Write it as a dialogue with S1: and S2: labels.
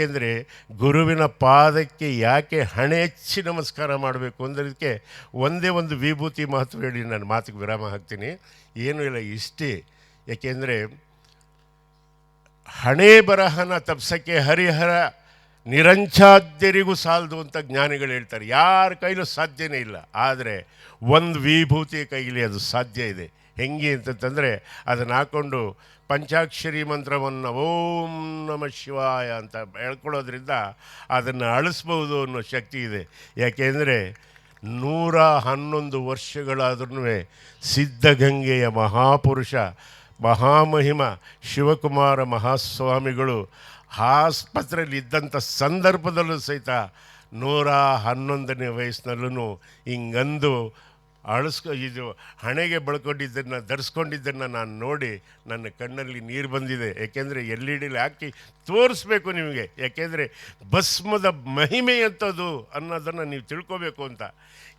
S1: ಏಕೆಂದರೆ ಗುರುವಿನ ಪಾದಕ್ಕೆ ಯಾಕೆ ಹಣೆ ಹೆಚ್ಚಿ ನಮಸ್ಕಾರ ಮಾಡಬೇಕು ಅಂದದಕ್ಕೆ ಒಂದೇ ಒಂದು ವಿಭೂತಿ ಮಹತ್ವ ಹೇಳಿ ನಾನು ಮಾತಿಗೆ ವಿರಾಮ ಹಾಕ್ತೀನಿ. ಏನೂ ಇಲ್ಲ, ಇಷ್ಟೇ. ಯಾಕೆಂದರೆ ಹಣೆ ಬರಹನ ತಪ್ಸಕ್ಕೆ ಹರಿಹರ ನಿರಂಚಾದ್ಯರಿಗೂ ಸಾಲದು ಅಂತ ಜ್ಞಾನಿಗಳು ಹೇಳ್ತಾರೆ. ಯಾರ ಕೈಲೂ ಸಾಧ್ಯನೇ ಇಲ್ಲ. ಆದರೆ ಒಂದು ವಿಭೂತಿ ಕೈಲಿ ಅದು ಸಾಧ್ಯ ಇದೆ. ಹೆಂಗೆ ಅಂತಂತಂದರೆ ಅದನ್ನು ಹಾಕ್ಕೊಂಡು ಪಂಚಾಕ್ಷರಿ ಮಂತ್ರವನ್ನು ಓಂ ನಮ ಶಿವಾಯ ಅಂತ ಹೇಳ್ಕೊಳ್ಳೋದ್ರಿಂದ ಅದನ್ನು ಅಳಿಸ್ಬೋದು ಅನ್ನೋ ಶಕ್ತಿ ಇದೆ. ಯಾಕೆಂದರೆ ನೂರ ಹನ್ನೊಂದು ವರ್ಷಗಳಾದ್ರೂ ಸಿದ್ಧಗಂಗೆಯ ಮಹಾಪುರುಷ, ಮಹಾಮಹಿಮ, ಶಿವಕುಮಾರ ಮಹಾಸ್ವಾಮಿಗಳು ಆಸ್ಪತ್ರೆಯಲ್ಲಿ ಇದ್ದಂಥ ಸಂದರ್ಭದಲ್ಲೂ ಸಹಿತ ನೂರ ಹನ್ನೊಂದನೇ ವಯಸ್ಸಿನಲ್ಲೂ ಹಿಂಗಂದು ಅಳಿಸ್ಕೊ, ಇದು ಹಣೆಗೆ ಬಳ್ಕೊಂಡಿದ್ದನ್ನು, ಧರಿಸ್ಕೊಂಡಿದ್ದನ್ನು ನಾನು ನೋಡಿ ನನ್ನ ಕಣ್ಣಲ್ಲಿ ನೀರು ಬಂದಿದೆ. ಏಕೆಂದರೆ ಎಲ್ ಇ ಡಿಲಿ ಹಾಕಿ ತೋರಿಸ್ಬೇಕು ನಿಮಗೆ. ಯಾಕೆಂದರೆ ಭಸ್ಮದ ಮಹಿಮೆ ಎಂಥದ್ದು ಅನ್ನೋದನ್ನು ನೀವು ತಿಳ್ಕೋಬೇಕು ಅಂತ.